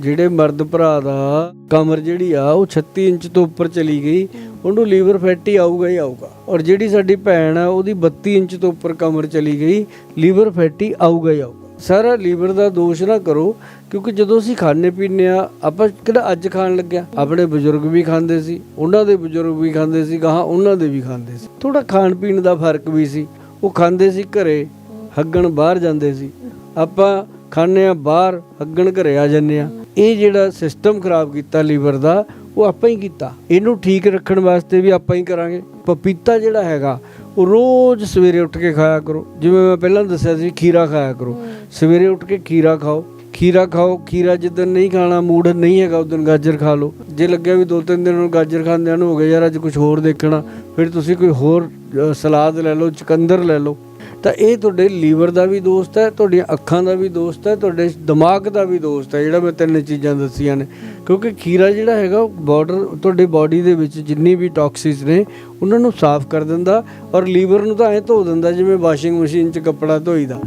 ਜਿਹੜੇ ਮਰਦ ਭਰਾ ਦਾ ਕਮਰ ਜਿਹੜੀ ਆ, ਉਹ 36 ਇੰਚ ਤੋਂ ਉੱਪਰ ਚਲੀ ਗਈ, ਉਹਨੂੰ ਲੀਵਰ ਫੈਟੀ ਆਊਗਾ ਹੀ ਆਊਗਾ। ਔਰ ਜਿਹੜੀ ਸਾਡੀ ਭੈਣ ਆ, ਉਹਦੀ 32 ਇੰਚ ਤੋਂ ਉੱਪਰ ਕਮਰ ਚਲੀ ਗਈ, ਲੀਵਰ ਫੈਟੀ ਆਊਗਾ ਹੀ ਆਊਗਾ। ਸਾਰਾ ਲੀਵਰ ਦਾ ਦੋਸ਼ ਨਾ ਕਰੋ, ਕਿਉਂਕਿ ਜਦੋਂ ਅਸੀਂ ਖਾਣੇ ਪੀਂਦੇ ਆ, ਆਪਾਂ ਕਿਹੜਾ ਅੱਜ ਖਾਣ ਲੱਗਿਆ? ਆਪਣੇ ਬਜ਼ੁਰਗ ਵੀ ਖਾਂਦੇ ਸੀ, ਉਹਨਾਂ ਦੇ ਬਜ਼ੁਰਗ ਵੀ ਖਾਂਦੇ ਸੀ, ਗਾਹਾਂ ਉਹਨਾਂ ਦੇ ਵੀ ਖਾਂਦੇ ਸੀ। ਥੋੜਾ ਖਾਣ ਪੀਣ ਦਾ ਫ਼ਰਕ ਵੀ ਸੀ। ਉਹ ਖਾਂਦੇ ਸੀ ਘਰੇ, ਹੱਗਣ ਬਾਹਰ ਜਾਂਦੇ ਸੀ। ਆਪਾਂ ਖਾਣੇ ਆ ਬਾਹਰ, ਹੱਗਣ ਘਰੇ ਆ ਜੰਨੇ ਆ। ਇਹ ਜਿਹੜਾ ਸਿਸਟਮ ਖਰਾਬ ਕੀਤਾ ਲੀਵਰ ਦਾ ਉਹ ਆਪਾਂ ਹੀ ਕੀਤਾ। ਇਹਨੂੰ ਠੀਕ ਰੱਖਣ ਵਾਸਤੇ ਵੀ ਆਪਾਂ ਹੀ ਕਰਾਂਗੇ। ਪਪੀਤਾ ਜਿਹੜਾ ਹੈਗਾ ਉਹ ਰੋਜ਼ ਸਵੇਰੇ ਉੱਠ ਕੇ ਖਾਇਆ ਕਰੋ। ਜਿਵੇਂ ਮੈਂ ਪਹਿਲਾਂ ਦੱਸਿਆ ਸੀ ਖੀਰਾ ਖਾਇਆ ਕਰੋ। ਸਵੇਰੇ ਉੱਠ ਕੇ ਖੀਰਾ ਖਾਓ। ਖੀਰਾ ਖਾਓ ਖੀਰਾ ਜਿੱਦਣ ਨਹੀਂ ਖਾਣਾ ਮੂਡ ਨਹੀਂ ਹੈਗਾ ਉਦੋਂ ਗਾਜਰ ਖਾ ਲਓ। ਜੇ ਲੱਗਿਆ ਵੀ ਦੋ ਤਿੰਨ ਦਿਨ ਨੂੰ ਗਾਜਰ ਖਾਂਦਿਆਂ ਨੂੰ ਹੋ ਗਿਆ ਯਾਰ ਅੱਜ ਕੁਝ ਹੋਰ ਦੇਖਣਾ ਫਿਰ ਤੁਸੀਂ ਕੋਈ ਹੋਰ ਸਲਾਦ ਲੈ ਲਓ ਚੁਕੰਦਰ ਲੈ ਲਓ। ਤਾਂ ਇਹ ਤੁਹਾਡੇ ਲੀਵਰ ਦਾ ਵੀ ਦੋਸਤ ਹੈ, ਤੁਹਾਡੀਆਂ ਅੱਖਾਂ ਦਾ ਵੀ ਦੋਸਤ ਹੈ, ਤੁਹਾਡੇ ਦਿਮਾਗ ਦਾ ਵੀ ਦੋਸਤ ਹੈ, ਜਿਹੜਾ ਮੈਂ ਤਿੰਨ ਚੀਜ਼ਾਂ ਦੱਸੀਆਂ ਨੇ। ਕਿਉਂਕਿ ਖੀਰਾ ਜਿਹੜਾ ਹੈਗਾ, ਉਹ ਬਾਰਡਰ ਤੁਹਾਡੇ ਬਾਡੀ ਦੇ ਵਿੱਚ ਜਿੰਨੀ ਵੀ ਟੌਕਸਿਸ ਨੇ, ਉਹਨਾਂ ਨੂੰ ਸਾਫ਼ ਕਰ ਦਿੰਦਾ ਔਰ ਲੀਵਰ ਨੂੰ ਤਾਂ ਐ ਧੋ ਦਿੰਦਾ, ਜਿਵੇਂ ਵਾਸ਼ਿੰਗ ਮਸ਼ੀਨ 'ਚ ਕੱਪੜਾ ਧੋਈਦਾ।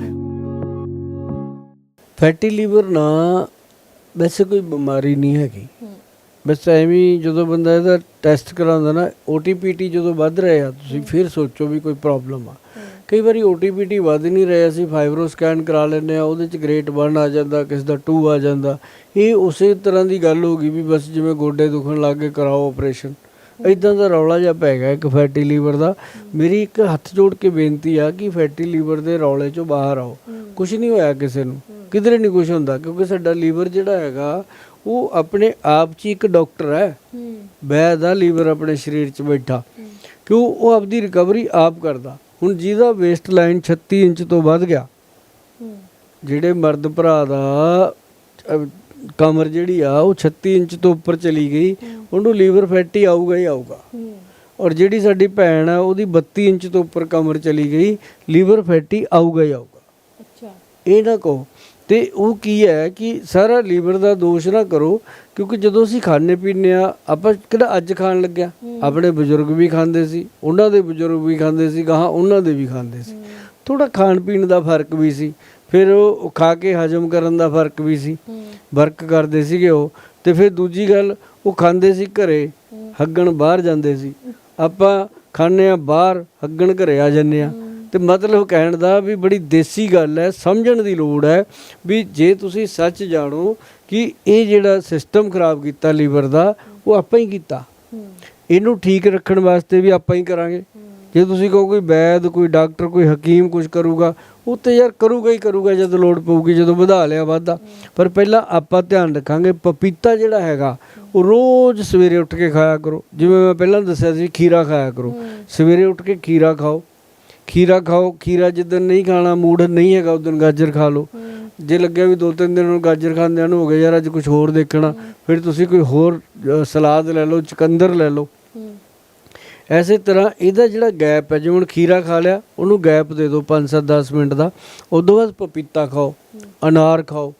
ਫੈਟੀ ਲੀਵਰ ਨਾ ਵੈਸੇ ਕੋਈ ਬਿਮਾਰੀ ਨਹੀਂ ਹੈਗੀ। ਬਸ ਐਵੇਂ ਜਦੋਂ ਬੰਦਾ ਇਹਦਾ ਟੈਸਟ ਕਰਾਉਂਦਾ ਨਾ OTPT ਜਦੋਂ ਵੱਧ ਰਿਹਾ, ਤੁਸੀਂ ਫਿਰ ਸੋਚੋ ਵੀ ਕੋਈ ਪ੍ਰੋਬਲਮ ਆ। ਕਈ ਵਾਰੀ OTPT ਵੱਧ ਨਹੀਂ ਰਿਹਾ ਸੀ ਫਾਈਬਰੋ ਸਕੈਨ ਕਰਾ ਲੈਂਦੇ ਆ ਉਹਦੇ ਚ ਗ੍ਰੇਡ 1 ਆ ਜਾਂਦਾ ਕਿਸ ਦਾ 2 ਆ ਜਾਂਦਾ। ਇਹ ਉਸੇ ਤਰ੍ਹਾਂ ਦੀ ਗੱਲ ਹੋ ਗਈ ਵੀ ਬਸ ਜਿਵੇਂ ਗੋਡੇ ਦੁਖਣ ਲੱਗ ਗਏ ਕਰਾਓ ਆਪਰੇਸ਼ਨ ਇਦਾਂ ਦਾ ਰੌਲਾ ਜਿਹਾ ਪੈ ਗਿਆ ਇੱਕ ਫੈਟੀ ਲੀਵਰ ਦਾ। ਮੇਰੀ ਇੱਕ ਹੱਥ ਜੋੜ ਕੇ ਬੇਨਤੀ ਆ ਕਿ ਫੈਟੀ ਲੀਵਰ ਦੇ ਰੌਲੇ ਚੋਂ ਬਾਹਰ ਆਓ। ਕੁਝ ਨਹੀਂ ਹੋਇਆ ਕਿਸੇ ਨੂੰ। ਕਿਧਰੇ ਨਹੀਂ ਕੁਝ ਹੁੰਦਾ ਕਿਉਂਕਿ ਸਾਡਾ ਲੀਵਰ ਜਿਹੜਾ ਹੈਗਾ ਉਹ ਆਪਣੇ ਆਪ 'ਚ ਇੱਕ ਡਾਕਟਰ ਹੈ। ਵੈਦ ਆ ਲੀਵਰ ਆਪਣੇ ਸਰੀਰ 'ਚ ਬੈਠਾ। ਕਿਉਂ? ਉਹ ਆਪਦੀ ਰਿਕਵਰੀ ਆਪ ਕਰਦਾ। ਹੁਣ ਜਿਹਦਾ ਵੇਸਟ ਲਾਈਨ 36 ਇੰਚ ਤੋਂ ਵੱਧ ਗਿਆ ਜਿਹੜੇ ਮਰਦ ਭਰਾ ਦਾ ਕਮਰ ਜਿਹੜੀ ਆ ਉਹ 36 ਇੰਚ ਤੋਂ ਉੱਪਰ ਚਲੀ ਗਈ ਉਹਨੂੰ ਲੀਵਰ ਫੈਟੀ ਆਊਗਾ ਹੀ ਆਊਗਾ। ਔਰ ਜਿਹੜੀ ਸਾਡੀ ਭੈਣ ਆ ਉਹਦੀ 32 ਇੰਚ ਤੋਂ ਉੱਪਰ ਕਮਰ ਚਲੀ ਗਈ ਲੀਵਰ ਫੈਟੀ ਆਊਗਾ ਹੀ ਆਊਗਾ। ਅੱਛਾ। ਇਹ ਨਾ ਕਹੋ ਤੇ ਉਹ ਕੀ ਹੈ ਕਿ ਸਾਰਾ ਲੀਵਰ ਦਾ ਦੋਸ਼ ਨਾ ਕਰੋ ਕਿਉਂਕਿ ਜਦੋਂ ਅਸੀਂ ਖਾਣੇ ਪੀਂਦੇ ਆ ਆਪਾਂ ਕਿਹੜਾ ਅੱਜ ਖਾਣ ਲੱਗਿਆ? ਆਪਣੇ ਬਜ਼ੁਰਗ ਵੀ ਖਾਂਦੇ ਸੀ ਉਹਨਾਂ ਦੇ ਬਜ਼ੁਰਗ ਵੀ ਖਾਂਦੇ ਸੀ ਗਾਹਾਂ ਉਹਨਾਂ ਦੇ ਵੀ ਖਾਂਦੇ ਸੀ। ਥੋੜਾ ਖਾਣ ਪੀਣ ਦਾ ਫ਼ਰਕ ਵੀ ਸੀ ਫਿਰ ਉਹ ਖਾ ਕੇ ਹਜਮ ਕਰਨ ਦਾ ਫ਼ਰਕ ਵੀ ਸੀ ਵਰਕ ਕਰਦੇ ਸੀਗੇ ਉਹ ਤੇ ਫਿਰ ਦੂਜੀ ਗੱਲ ਉਹ ਖਾਂਦੇ ਸੀ ਘਰੇ ਹੱਗਣ ਬਾਹਰ ਜਾਂਦੇ ਸੀ। ਆਪਾਂ ਖਾਣੇ ਆ ਬਾਹਰ ਹੱਗਣ ਘਰੇ ਆ ਜੰਨੇ ਆ ਤੇ ਮਤਲਬ ਕਹਿਣ ਦਾ ਵੀ ਬੜੀ ਦੇਸੀ ਗੱਲ ਹੈ ਸਮਝਣ ਦੀ ਲੋੜ ਹੈ ਵੀ ਜੇ ਤੁਸੀਂ ਸੱਚ ਜਾਣੋ ਕਿ ਇਹ ਜਿਹੜਾ ਸਿਸਟਮ ਖਰਾਬ ਕੀਤਾ ਲੀਵਰ ਦਾ ਉਹ ਆਪਾਂ ਹੀ ਕੀਤਾ। ਇਹਨੂੰ ਠੀਕ ਰੱਖਣ ਵਾਸਤੇ ਵੀ ਆਪਾਂ ਹੀ ਕਰਾਂਗੇ। ਜੇ ਤੁਸੀਂ ਕਹੋ ਕੋਈ ਵੈਦ ਕੋਈ ਡਾਕਟਰ ਕੋਈ ਹਕੀਮ ਕੁਝ ਕਰੂਗਾ ਉਹ ਤੇ ਯਾਰ ਕਰੂਗਾ ਹੀ ਕਰੂਗਾ ਜਦੋਂ ਲੋੜ ਪਊਗੀ ਜਦੋਂ ਵਧਾ ਲਿਆ ਵਾਧਾ। ਪਰ ਪਹਿਲਾਂ ਆਪਾਂ ਧਿਆਨ ਰੱਖਾਂਗੇ ਪਪੀਤਾ ਜਿਹੜਾ ਹੈਗਾ ਉਹ ਰੋਜ਼ ਸਵੇਰੇ ਉੱਠ ਕੇ ਖਾਇਆ ਕਰੋ। ਜਿਵੇਂ ਮੈਂ ਪਹਿਲਾਂ ਦੱਸਿਆ ਸੀ ਖੀਰਾ ਖਾਇਆ ਕਰੋ। ਸਵੇਰੇ ਉੱਠ ਕੇ ਖੀਰਾ ਖਾਓ। ਖੀਰਾ ਖਾਓ ਖੀਰਾ ਜਿੱਦਣ ਨਹੀਂ ਖਾਣਾ ਮੂਡ ਨਹੀਂ ਹੈਗਾ ਉਦੋਂ ਗਾਜਰ ਖਾ ਲਓ। ਜੇ ਲੱਗਿਆ ਵੀ ਦੋ ਤਿੰਨ ਦਿਨ ਨੂੰ ਗਾਜਰ ਖਾਂਦਿਆਂ ਨੂੰ ਹੋ ਗਿਆ ਯਾਰ ਅੱਜ ਕੁਝ ਹੋਰ ਦੇਖਣਾ। ਫਿਰ ਤੁਸੀਂ ਕੋਈ ਹੋਰ ਸਲਾਦ ਲੈ ਲਓ ਚੁਕੰਦਰ ਲੈ ਲਓ। ਐਸੇ ਤਰ੍ਹਾਂ ਇਹਦਾ ਜਿਹੜਾ ਗੈਪ ਹੈ ਜਿਵੇਂ ਹੁਣ ਖੀਰਾ ਖਾ ਲਿਆ ਉਹਨੂੰ ਗੈਪ ਦੇ ਦਿਓ 5-7 10 ਮਿੰਟ ਦਾ। ਉਦੋਂ ਬਾਅਦ ਪਪੀਤਾ ਖਾਓ ਅਨਾਰ ਖਾਓ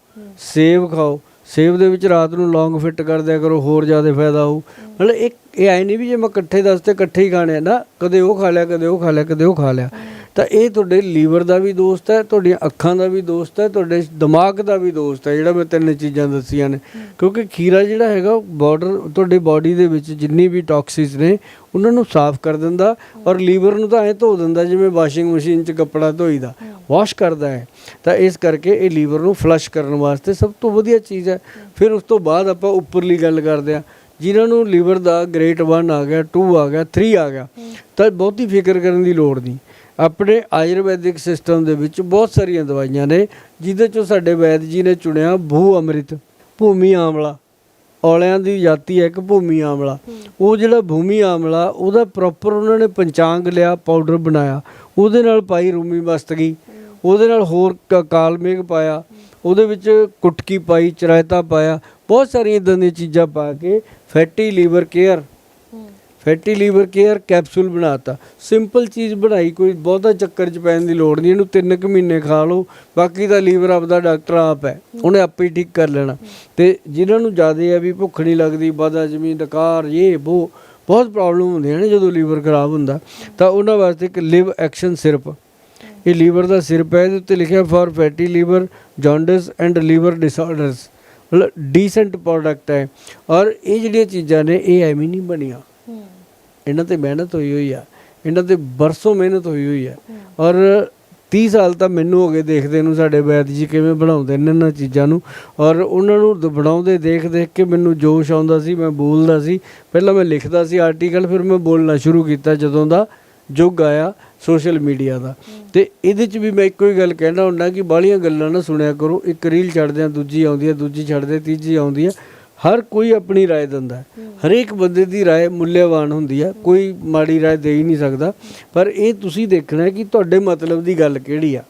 ਸੇਬ ਖਾਓ ਸੇਬ ਦੇ ਵਿੱਚ ਰਾਤ ਨੂੰ ਲੌਂਗ ਫਿੱਟ ਕਰ ਦਿਆ ਕਰੋ, ਹੋਰ ਜ਼ਿਆਦਾ ਫਾਇਦਾ ਹੋਊ। ਮਤਲਬ ਇੱਕ ਇਹ ਐ ਨਹੀਂ ਵੀ ਜੇ ਮੈਂ ਇਕੱਠੇ ਦੱਸ ਦੱਸਤੇ ਇਕੱਠੇ ਹੀ ਖਾਣੇ ਆ, ਨਾ, ਕਦੇ ਉਹ ਖਾ ਲਿਆ, ਕਦੇ ਉਹ ਖਾ ਲਿਆ, ਕਦੇ ਉਹ ਖਾ ਲਿਆ। ਤਾਂ ਇਹ ਤੁਹਾਡੇ ਲੀਵਰ ਦਾ ਵੀ ਦੋਸਤ ਹੈ, ਤੁਹਾਡੀਆਂ ਅੱਖਾਂ ਦਾ ਵੀ ਦੋਸਤ ਹੈ, ਤੁਹਾਡੇ ਦਿਮਾਗ ਦਾ ਵੀ ਦੋਸਤ ਹੈ, ਜਿਹੜਾ ਮੈਂ ਤਿੰਨ ਚੀਜ਼ਾਂ ਦੱਸੀਆਂ ਨੇ। ਕਿਉਂਕਿ ਖੀਰਾ ਜਿਹੜਾ ਹੈਗਾ ਬਾਰਡਰ ਤੁਹਾਡੇ ਬਾਡੀ ਦੇ ਵਿੱਚ ਜਿੰਨੀ ਵੀ ਟੌਕਸਿਸ ਨੇ, ਉਹਨਾਂ ਨੂੰ ਸਾਫ਼ ਕਰ ਦਿੰਦਾ ਔਰ ਲੀਵਰ ਨੂੰ ਤਾਂ ਐ ਧੋ ਦਿੰਦਾ, ਜਿਵੇਂ ਵਾਸ਼ਿੰਗ ਮਸ਼ੀਨ 'ਚ ਕੱਪੜਾ ਧੋਈਦਾ। ਵਾਸ਼ ਕਰਦਾ ਹੈ, ਤਾਂ ਇਸ ਕਰਕੇ ਇਹ ਲੀਵਰ ਨੂੰ ਫਲਸ਼ ਕਰਨ ਵਾਸਤੇ ਸਭ ਤੋਂ ਵਧੀਆ ਚੀਜ਼ ਹੈ। ਫਿਰ ਉਸ ਤੋਂ ਬਾਅਦ ਆਪਾਂ ਉੱਪਰਲੀ ਗੱਲ ਕਰਦੇ ਆ ਜਿਨ੍ਹਾਂ ਨੂੰ ਲੀਵਰ ਦਾ ਗ੍ਰੇਟ 1 ਆ ਗਿਆ 2 ਆ ਗਿਆ 3 ਆ ਗਿਆ, ਤਾਂ ਬਹੁਤੀ ਫਿਕਰ ਕਰਨ ਦੀ ਲੋੜ ਨਹੀਂ। ਆਪਣੇ ਆਯੁਰਵੈਦਿਕ ਸਿਸਟਮ ਦੇ ਵਿੱਚ ਬਹੁਤ ਸਾਰੀਆਂ ਦਵਾਈਆਂ ਨੇ, ਜਿਹਦੇ ਚੋਂ ਸਾਡੇ ਵੈਦ ਜੀ ਨੇ ਚੁਣਿਆ ਭੂ ਅੰਮ੍ਰਿਤ, ਭੂਮੀ ਆਮਲਾ। ਔਲਿਆਂ ਦੀ ਜਾਤੀ ਹੈ ਇੱਕ ਭੂਮੀ ਆਮਲਾ। ਉਹ ਜਿਹੜਾ ਭੂਮੀ ਆਮਲਾ, ਉਹਦਾ ਪ੍ਰੋਪਰ ਉਹਨਾਂ ਨੇ ਪੰਚਾਂਗ ਲਿਆ ਪਾਊਡਰ ਬਣਾਇਆ। ਉਹਦੇ ਨਾਲ ਪਾਈ ਰੂਮੀ ਮਸਤਗੀ ਉਹਦੇ ਨਾਲ ਹੋਰ ਕਾਲ ਮੇਘ ਪਾਇਆ ਉਹਦੇ ਵਿੱਚ ਕੁਟਕੀ ਪਾਈ ਚਰਾਇਤਾ ਪਾਇਆ ਬਹੁਤ ਸਾਰੀਆਂ ਇਦਾਂ ਦੀਆਂ ਚੀਜ਼ਾਂ ਪਾ ਕੇ fatty liver care fatty liver care capsule ਬਣਾਤਾ। ਸਿੰਪਲ ਚੀਜ਼ ਬਣਾਈ ਕੋਈ ਬਹੁਤਾ ਚੱਕਰ ਚ ਪੈਣ ਦੀ ਲੋੜ ਨਹੀਂ ਇਹਨੂੰ ਤਿੰਨ ਕੁ ਮਹੀਨੇ ਖਾ ਲਓ ਬਾਕੀ ਤਾਂ ਲੀਵਰ ਆਪਦਾ ਡਾਕਟਰ ਆਪ ਹੈ ਉਹਨੇ ਆਪੇ ਠੀਕ ਕਰ ਲੈਣਾ। ਤੇ ਜਿਨ੍ਹਾਂ ਨੂੰ ਜ਼ਿਆਦਾ ਹੈ ਵੀ ਭੁੱਖ ਨਹੀਂ ਲੱਗਦੀ ਵਾਦਾ ਜ਼ਮੀਨ ਡਕਾਰ ਇਹ ਉਹ ਬਹੁਤ ਪ੍ਰੋਬਲਮ ਹੁੰਦੀਆਂ ਨੇ ਜਦੋਂ ਲੀਵਰ ਖਰਾਬ ਹੁੰਦਾ। ਤਾਂ ਉਹਨਾਂ ਵਾਸਤੇ ਇੱਕ ਲਿਵ ਐਕਸ਼ਨ ਸਿਰਪ। ਇਹ ਲੀਵਰ ਦਾ ਸਿਰਪ ਹੈ ਇਹਦੇ ਉੱਤੇ ਲਿਖਿਆ for fatty liver jaundice and liver disorders ਮਤਲਬ ਡੀਸੈਂਟ ਪ੍ਰੋਡਕਟ ਹੈ। ਔਰ ਇਹ ਜਿਹੜੀਆਂ ਚੀਜ਼ਾਂ ਨੇ ਇਹ ਐਵੇਂ ਨਹੀਂ ਬਣੀਆਂ। ਇਹਨਾਂ ਤੇ ਮਿਹਨਤ ਹੋਈ ਹੋਈ ਆ। ਇਹਨਾਂ ਤੇ ਬਰਸੋਂ ਮਿਹਨਤ ਹੋਈ ਹੋਈ ਆ। ਔਰ 30 ਸਾਲ ਤਾਂ ਮੈਨੂੰ ਹੋ ਗਏ ਦੇਖਦੇ ਨੂੰ ਸਾਡੇ ਵੈਦ ਜੀ ਕਿਵੇਂ ਬਣਾਉਂਦੇ ਨੇ ਇਹਨਾਂ ਚੀਜ਼ਾਂ ਨੂੰ। ਔਰ ਉਹਨਾਂ ਨੂੰ ਬਣਾਉਂਦੇ ਦੇਖ ਦੇਖ ਕੇ ਮੈਨੂੰ ਜੋਸ਼ ਆਉਂਦਾ ਸੀ ਮੈਂ ਬੋਲਦਾ ਸੀ। ਪਹਿਲਾਂ ਮੈਂ ਲਿਖਦਾ ਸੀ ਆਰਟੀਕਲ ਫਿਰ ਮੈਂ ਬੋਲਣਾ ਸ਼ੁਰੂ ਕੀਤਾ ਜਦੋਂ ਦਾ ਯੁੱਗ ਆਇਆ ਸੋਸ਼ਲ ਮੀਡੀਆ ਦਾ ਤੇ ਇਹਦੇ 'ਚ ਵੀ ਮੈਂ ਇੱਕੋ ਹੀ ਗੱਲ ਕਹਿਣਾ ਹੁੰਦਾ ਕਿ ਬਾਹਲੀਆਂ ਗੱਲਾਂ ਨਾ ਸੁਣਿਆ ਕਰੋ ਇੱਕ ਰੀਲ ਛੱਡਦੇ ਆ ਦੂਜੀ ਆਉਂਦੀ ਆ ਦੂਜੀ ਛੱਡਦੇ ਤੀਜੀ ਆਉਂਦੀ ਆ ਹਰ ਕੋਈ ਆਪਣੀ رائے ਦਿੰਦਾ ਹੈ ਹਰੇਕ ਬੰਦੇ ਦੀ رائے ਮੁੱਲਿਆਵਾਨ ਹੁੰਦੀ ਆ ਕੋਈ ਮਾੜੀ رائے ਦੇ ਹੀ ਨਹੀਂ ਸਕਦਾ ਪਰ ਇਹ ਤੁਸੀਂ ਦੇਖਣਾ ਹੈ ਕਿ ਤੁਹਾਡੇ ਮਤਲਬ ਦੀ ਗੱਲ ਕਿਹੜੀ ਆ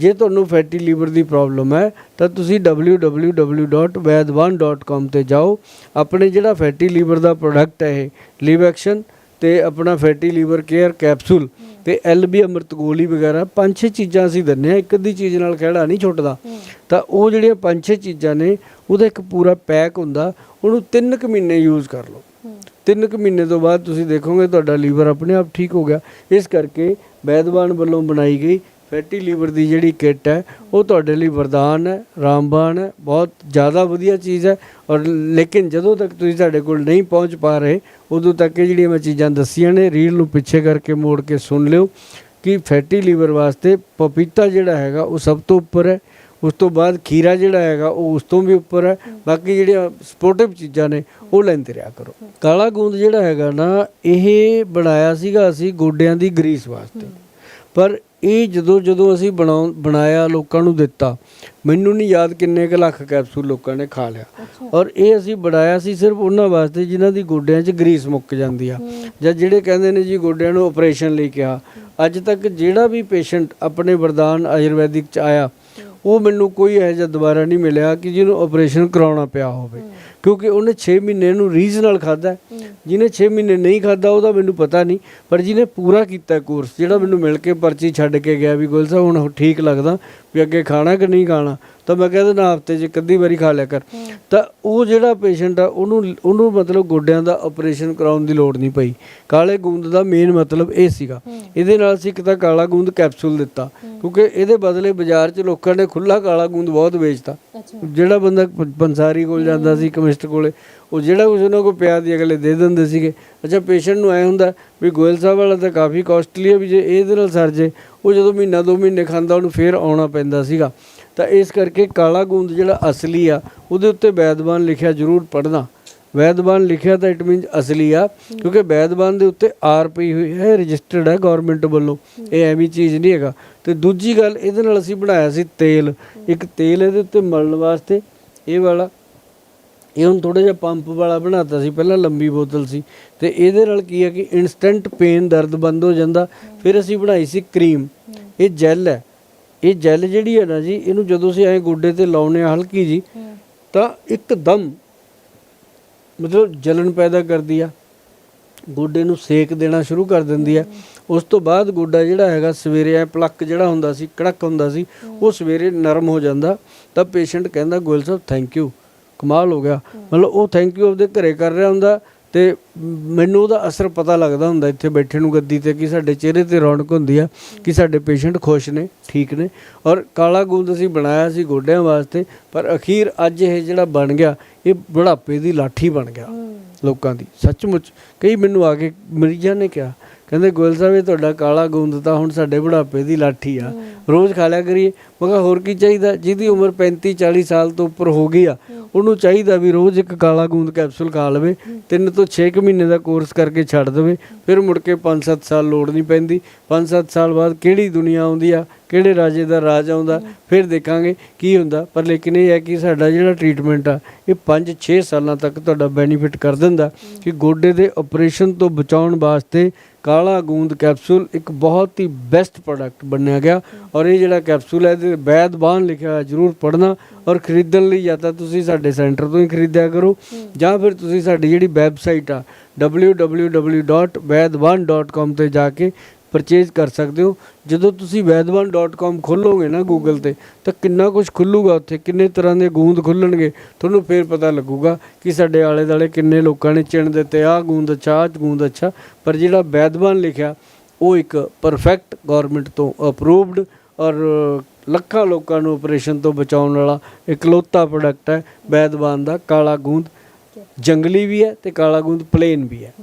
ਜੇ ਤੁਹਾਨੂੰ ਫੈਟੀ ਲੀਵਰ ਦੀ ਪ੍ਰੋਬਲਮ ਹੈ ਤਾਂ ਤੁਸੀਂ www.vaidwan.com ਤੇ ਜਾਓ ਆਪਣੇ ਜਿਹੜਾ ਫੈਟੀ ਲੀਵਰ ਦਾ ਪ੍ਰੋਡਕਟ ਹੈ ਇਹ ਲਿਵ ਐਕਸ਼ਨ ਤੇ ਆਪਣਾ ਫੈਟੀ ਲੀਵਰ ਕੇਅਰ ਕੈਪਸੂਲ ਤੇ ਐਲਬੀ ਅੰਮ੍ਰਿਤ ਗੋਲੀ ਵਗੈਰਾ, ਪੰਜ ਛੇ ਚੀਜ਼ਾਂ ਅਸੀਂ ਦਿੰਨੇ ਆ ਇੱਕ ਅੱਧੀ ਚੀਜ਼ ਨਾਲ ਖਹਿੜਾ ਨਹੀਂ ਛੁੱਟਦਾ। ਤਾਂ ਉਹ ਜਿਹੜੀਆਂ ਪੰਜ ਛੇ ਚੀਜ਼ਾਂ ਨੇ, ਉਹਦਾ ਇੱਕ ਪੂਰਾ ਪੈਕ ਹੁੰਦਾ, ਉਹਨੂੰ 3 ਕੁ ਮਹੀਨੇ ਯੂਜ਼ ਕਰ ਲਓ। ਤਿੰਨ ਕੁ ਮਹੀਨੇ ਤੋਂ ਬਾਅਦ ਤੁਸੀਂ ਦੇਖੋਗੇ ਤੁਹਾਡਾ ਲੀਵਰ ਆਪਣੇ ਆਪ ਠੀਕ ਹੋ ਗਿਆ। ਇਸ ਕਰਕੇ ਵੈਦਵਾਨ ਵੱਲੋਂ ਬਣਾਈ ਗਈ ਫੈਟੀ ਲੀਵਰ ਦੀ ਜਿਹੜੀ ਕਿੱਟ ਹੈ, ਉਹ ਤੁਹਾਡੇ ਲਈ ਵਰਦਾਨ ਹੈ, ਰਾਮਬਾਣ ਹੈ, ਬਹੁਤ ਜ਼ਿਆਦਾ ਵਧੀਆ ਚੀਜ਼ ਹੈ ਔਰ ਲੇਕਿਨ ਜਦੋਂ ਤੱਕ ਤੁਸੀਂ ਸਾਡੇ ਕੋਲ ਨਹੀਂ ਪਹੁੰਚ ਪਾ ਰਹੇ, ਉਦੋਂ ਤੱਕ ਇਹ ਜਿਹੜੀਆਂ ਮੈਂ ਚੀਜ਼ਾਂ ਦੱਸੀਆਂ ਨੇ, ਰੀਲ ਨੂੰ ਪਿੱਛੇ ਕਰਕੇ ਮੋੜ ਕੇ ਸੁਣ ਲਿਓ ਕਿ ਫੈਟੀ ਲੀਵਰ ਵਾਸਤੇ ਪਪੀਤਾ ਜਿਹੜਾ ਹੈਗਾ ਉਹ ਸਭ ਤੋਂ ਉੱਪਰ ਹੈ, ਉਸ ਤੋਂ ਬਾਅਦ ਖੀਰਾ ਜਿਹੜਾ ਹੈਗਾ ਉਹ ਉਸ ਤੋਂ ਵੀ ਉੱਪਰ ਹੈ, ਬਾਕੀ ਜਿਹੜੀਆਂ ਸਪੋਰਟਿਵ ਚੀਜ਼ਾਂ ਨੇ, ਉਹ ਲੈਂਦੇ ਰਿਹਾ ਕਰੋ। ਕਾਲਾ ਗੂੰਦ ਜਿਹੜਾ ਹੈਗਾ ਨਾ, ਇਹ ਬਣਾਇਆ ਸੀਗਾ ਅਸੀਂ ਗੋਡਿਆਂ ਦੀ ਗਰੀਸ ਵਾਸਤੇ। ਪਰ ਇਹ ਜਦੋਂ ਜਦੋਂ ਅਸੀਂ ਬਣਾਉ ਬਣਾਇਆ ਲੋਕਾਂ ਨੂੰ ਦਿੱਤਾ ਮੈਨੂੰ ਨਹੀਂ ਯਾਦ ਕਿੰਨੇ ਕੁ ਲੱਖ ਕੈਪਸੂਲ ਲੋਕਾਂ ਨੇ ਖਾ ਲਿਆ। ਔਰ ਇਹ ਅਸੀਂ ਬਣਾਇਆ ਸੀ ਸਿਰਫ ਉਹਨਾਂ ਵਾਸਤੇ ਜਿਨ੍ਹਾਂ ਦੀ ਗੋਡਿਆਂ 'ਚ ਗਰੀਸ ਮੁੱਕ ਜਾਂਦੀ ਆ। ਜਾਂ ਜਿਹੜੇ ਕਹਿੰਦੇ ਨੇ ਜੀ ਗੋਡਿਆਂ ਨੂੰ ਆਪਰੇਸ਼ਨ ਲਈ ਕਿਹਾ। ਅੱਜ ਤੱਕ ਜਿਹੜਾ ਵੀ ਪੇਸ਼ੈਂਟ ਆਪਣੇ ਵਰਦਾਨ ਆਯੁਰਵੈਦਿਕ 'ਚ ਆਇਆ ਉਹ ਮੈਨੂੰ ਕੋਈ ਇਹੋ ਜਿਹਾ ਦੁਬਾਰਾ ਨਹੀਂ ਮਿਲਿਆ ਕਿ ਜਿਹਨੂੰ ਆਪਰੇਸ਼ਨ ਕਰਾਉਣਾ ਪਿਆ ਹੋਵੇ। ਕਿਉਂਕਿ ਉਹਨੇ 6 ਮਹੀਨੇ ਨੂੰ ਰੀਜ਼ ਨਾਲ ਖਾਦਾ ਜਿਹਨੇ 6 ਮਹੀਨੇ ਨਹੀਂ ਖਾਦਾ ਉਹਦਾ ਮੈਨੂੰ ਪਤਾ ਨਹੀਂ। ਪਰ ਜਿਹਨੇ ਪੂਰਾ ਕੀਤਾ ਕੋਰਸ ਜਿਹੜਾ ਮੈਨੂੰ ਮਿਲ ਕੇ ਪਰਚੀ ਛੱਡ ਕੇ ਗਿਆ ਵੀ ਗੋਲ ਸਾਹਿਬ ਹੁਣ ਠੀਕ ਲੱਗਦਾ। ਵੀ ਅੱਗੇ ਖਾਣਾ ਕਿ ਨਹੀਂ ਖਾਣਾ ਤਾਂ ਮੈਂ ਕਹਿੰਦਾ ਨਾ ਹਫ਼ਤੇ 'ਚ ਇੱਕ ਅੱਧੀ ਵਾਰੀ ਖਾ ਲਿਆ ਕਰ। ਤਾਂ ਉਹ ਜਿਹੜਾ ਪੇਸ਼ੈਂਟ ਆ ਉਹਨੂੰ ਉਹਨੂੰ ਮਤਲਬ ਗੋਡਿਆਂ ਦਾ ਆਪਰੇਸ਼ਨ ਕਰਾਉਣ ਦੀ ਲੋੜ ਨਹੀਂ ਪਈ। ਕਾਲੇ ਗੂੰਦ ਦਾ ਮੇਨ ਮਤਲਬ ਇਹ ਸੀਗਾ। ਇਹਦੇ ਨਾਲ ਅਸੀਂ ਇੱਕ ਤਾਂ ਕਾਲਾ ਗੂੰਦ ਕੈਪਸੂਲ ਦਿੱਤਾ। ਕਿਉਂਕਿ ਇਹਦੇ ਬਦਲੇ ਬਾਜ਼ਾਰ 'ਚ ਲੋਕਾਂ ਨੇ ਖੁੱਲਾ ਕਾਲਾ ਗੂੰਦ ਬਹੁਤ ਅੱਛਾ। ਜਿਹੜਾ ਬੰਦਾ ਪੰਸਾਰੀ ਕੋਲ ਜਾਂਦਾ ਸੀ ਕੈਮਿਸਟ ਕੋਲੇ ਉਹ ਜਿਹੜਾ ਕੁਝ ਉਹਨਾਂ ਕੋਲ ਪਿਆ ਦੀ ਅਗਲੇ ਦੇ ਦਿੰਦੇ ਸੀਗੇ। ਅੱਛਾ ਪੇਸ਼ੈਂਟ ਨੂੰ ਐ ਹੁੰਦਾ ਵੀ ਗੋਇਲ ਸਾਹਿਬ ਵਾਲਾ ਤਾਂ ਕਾਫੀ ਕਾਸਟਲੀ ਹੈ ਵੀ ਜੇ ਇਹਦੇ ਨਾਲ ਸਰ ਜੇ, ਉਹ ਜਦੋਂ ਮਹੀਨਾ ਦੋ ਮਹੀਨੇ ਖਾਂਦਾ, ਉਹਨੂੰ ਫੇਰ ਆਉਣਾ ਪੈਂਦਾ ਸੀਗਾ। ਤਾਂ ਇਸ ਕਰਕੇ ਕਾਲਾ ਗੂੰਦ ਜਿਹੜਾ ਅਸਲੀ ਆ, ਉਹਦੇ ਉੱਤੇ ਵੈਦਵਾਨ ਲਿਖਿਆ ਜ਼ਰੂਰ ਪੜ੍ਹਨਾ। ਵੈਦਵਾਨ ਲਿਖਿਆ ਤਾਂ ਇਟ ਮੀਨਸ ਅਸਲੀ ਆ, ਕਿਉਂਕਿ ਵੈਦਵਾਨ ਦੇ ਉੱਤੇ ਆਰ ਪਈ ਹੋਈ ਹੈ ਰਜਿਸਟਰਡ ਹੈ ਗਵਰਨਮੈਂਟ ਵੱਲੋਂ। ਇਹ ਐਵੇਂ ਚੀਜ਼ ਨਹੀਂ ਹੈਗਾ। ਤੇ ਦੂਜੀ ਗੱਲ, ਇਹਦੇ ਨਾਲ ਅਸੀਂ ਬਣਾਇਆ ਸੀ ਤੇਲ। ਇੱਕ ਤੇਲ ਇਹਦੇ ਉੱਤੇ ਮਲਣ ਵਾਸਤੇ, ਇਹ ਵਾਲਾ ਇਹ ਹੁਣ ਥੋੜਾ ਜਿਹਾ ਪੰਪ ਵਾਲਾ ਬਣਾਤਾ ਸੀ, ਪਹਿਲਾਂ ਲੰਬੀ ਬੋਤਲ ਸੀ ਤੇ ਇਹਦੇ ਨਾਲ ਕੀ ਹੈ ਕਿ ਇਨਸਟੈਂਟ ਪੇਨ ਦਰਦ ਬੰਦ ਹੋ ਜਾਂਦਾ। ਫਿਰ ਅਸੀਂ ਬਣਾਈ ਸੀ ਕਰੀਮ ਇਹ ਜੈਲ ਹੈ। ਇਹ ਜੈਲ ਜਿਹੜੀ ਹੈ ਨਾ ਜੀ, ਇਹਨੂੰ ਜਦੋਂ ਅਸੀਂ ਐਂ ਗੋਡੇ ਤੇ ਲਾਉਨੇ ਆ ਹਲਕੀ ਜੀ, ਤਾਂ ਇੱਕਦਮ ਮਤਲਬ ਜਲਨ ਪੈਦਾ ਕਰਦੀ ਆ। ਗੋਡੇ ਨੂੰ ਸੇਕ ਦੇਣਾ ਸ਼ੁਰੂ ਕਰ ਦਿੰਦੀ ਹੈ ਉਸ ਤੋਂ ਬਾਅਦ ਗੋਡਾ ਜਿਹੜਾ ਹੈਗਾ, ਸਵੇਰੇ ਐ ਪਲੱਕ ਜਿਹੜਾ ਹੁੰਦਾ ਸੀ, ਕੜਕ ਹੁੰਦਾ ਸੀ, ਉਹ ਸਵੇਰੇ ਨਰਮ ਹੋ ਜਾਂਦਾ। ਤਾਂ ਪੇਸ਼ੈਂਟ ਕਹਿੰਦਾ, ਗੋਇਲ ਸਾਹਿਬ ਥੈਂਕ ਯੂ ਕਮਾਲ ਹੋ ਗਿਆ। ਮਤਲਬ ਉਹ ਥੈਂਕ ਯੂ ਆਪਦੇ ਘਰੇ ਕਰ ਰਿਹਾ ਹੁੰਦਾ ਤੇ ਮੈਨੂੰ ਉਹਦਾ ਅਸਰ ਪਤਾ ਲੱਗਦਾ ਹੁੰਦਾ ਇੱਥੇ ਬੈਠੇ ਨੂੰ ਗੱਦੀ ਤੇ ਕਿ ਸਾਡੇ ਚਿਹਰੇ ਤੇ ਰੌਣਕ ਹੁੰਦੀ ਆ ਕਿ ਸਾਡੇ ਪੇਸ਼ੈਂਟ ਖੁਸ਼ ਨੇ ਠੀਕ ਨੇ। ਔਰ ਕਾਲਾ ਗੂੰਦ ਅਸੀਂ ਬਣਾਇਆ ਸੀ ਗੋਡਿਆਂ ਵਾਸਤੇ ਪਰ ਅਖੀਰ ਅੱਜ ਇਹ ਜਿਹੜਾ ਬਣ ਗਿਆ ਇਹ ਬੁਢਾਪੇ ਦੀ ਲਾਠੀ ਬਣ ਗਿਆ ਲੋਕਾਂ ਦੀ। ਸੱਚਮੁੱਚ ਕਈ ਮੈਨੂੰ ਆ ਕੇ ਮਰੀਜ਼ਾਂ ਨੇ ਕਿਹਾ ਕਹਿੰਦੇ ਗੋਇਲ ਸਾਹਿਬ, ਇਹ ਤੁਹਾਡਾ ਕਾਲਾ ਗੂੰਦ ਤਾਂ ਹੁਣ ਸਾਡੇ ਬੁਢਾਪੇ ਦੀ ਲਾਠੀ ਆ। ਰੋਜ਼ ਖਾ ਲਿਆ ਕਰੀਏ। ਮੈਂ ਕਿਹਾ, ਹੋਰ ਕੀ ਚਾਹੀਦਾ? ਜਿਹਦੀ ਉਮਰ 35 40 ਸਾਲ ਤੋਂ ਉੱਪਰ ਹੋ ਗਈ ਆ, ਉਹਨੂੰ ਚਾਹੀਦਾ ਵੀ ਰੋਜ਼ ਇੱਕ ਕਾਲਾ ਗੂੰਦ ਕੈਪਸੂਲ ਖਾ ਲਵੇ, ਤਿੰਨ ਤੋਂ 6 ਕੁ ਮਹੀਨੇ ਦਾ ਕੋਰਸ ਕਰਕੇ ਛੱਡ ਦੇਵੇ। ਫਿਰ ਮੁੜ ਕੇ 5-7 ਸਾਲ ਲੋੜ ਨਹੀਂ ਪੈਂਦੀ। 5-7 ਸਾਲ ਬਾਅਦ ਕਿਹੜੀ ਦੁਨੀਆ ਆਉਂਦੀ ਆ, ਕਿਹੜੇ ਰਾਜੇ ਦਾ ਰਾਜ ਆਉਂਦਾ, ਫਿਰ ਦੇਖਾਂਗੇ ਕੀ ਹੁੰਦਾ। ਪਰ ਲੇਕਿਨ ਇਹ ਹੈ ਕਿ ਸਾਡਾ ਜਿਹੜਾ ਟ੍ਰੀਟਮੈਂਟ ਆ, ਇਹ 5-6 ਸਾਲਾਂ ਤੱਕ ਤੁਹਾਡਾ ਬੈਨੀਫਿਟ ਕਰ ਦਿੰਦਾ ਕਿ ਗੋਡੇ ਦੇ ਆਪਰੇਸ਼ਨ ਤੋਂ ਬਚਾਉਣ ਵਾਸਤੇ ਕਾਲਾ ਗੂੰਦ ਕੈਪਸੂਲ ਇੱਕ ਬਹੁਤ ਹੀ ਬੈਸਟ ਪ੍ਰੋਡਕਟ ਬਣਿਆ ਗਿਆ ਔਰ ਇਹ ਜਿਹੜਾ ਕੈਪਸੂਲ ਹੈ ਇਹਦੇ ਵੈਦਬਾਨ ਲਿਖਿਆ ਹੋਇਆ ਜਰੂਰ ਪੜ੍ਹਨਾ ਔਰ ਖਰੀਦਣ ਲਈ ਜਾਂ ਤਾਂ ਤੁਸੀਂ ਸਾਡੇ ਸੈਂਟਰ ਤੋਂ ਹੀ ਖਰੀਦਿਆ ਕਰੋ ਜਾਂ ਫਿਰ ਤੁਸੀਂ ਸਾਡੀ ਜਿਹੜੀ ਵੈਬਸਾਈਟ ਆ www.vaidwan.com ਤੇ ਜਾ ਕੇ ਪਰਚੇਜ਼ ਕਰ ਸਕਦੇ ਹੋ। ਜਦੋਂ ਤੁਸੀਂ vaidwan.com ਖੋਲੋਗੇ ਨਾ ਗੂਗਲ ਤੇ ਤਾਂ ਕਿੰਨਾ ਕੁਝ ਖੁੱਲੂਗਾ ਉੱਥੇ ਕਿੰਨੇ ਤਰ੍ਹਾਂ ਦੇ ਗੂੰਦ ਖੁੱਲਣਗੇ ਤੁਹਾਨੂੰ ਫੇਰ ਪਤਾ ਲੱਗੂਗਾ ਕਿ ਸਾਡੇ ਆਲੇ ਦਾਲੇ ਕਿੰਨੇ ਲੋਕਾਂ ਨੇ ਚਿਣ ਦਿੱਤੇ ਆਹ ਗੂੰਦ ਅੱਛਾ ਆਹ ਗੂੰਦ ਅੱਛਾ। ਪਰ ਜਿਹੜਾ ਵੈਦਵਾਨ ਲਿਖਿਆ ਉਹ ਇੱਕ ਪਰਫੈਕਟ ਗਵਰਨਮੈਂਟ ਤੋਂ ਅਪਰੂਵਡ ਔਰ ਲੱਖਾਂ ਲੋਕਾਂ ਨੂੰ ਆਪਰੇਸ਼ਨ ਤੋਂ ਬਚਾਉਣ ਵਾਲਾ ਇਕਲੌਤਾ ਪ੍ਰੋਡਕਟ ਹੈ ਵੈਦਵਾਨ ਦਾ ਕਾਲਾ ਗੂੰਦ। ਜੰਗਲੀ ਵੀ ਹੈ ਤੇ ਕਾਲਾ ਗੂੰਦ ਪਲੇਨ ਵੀ ਹੈ।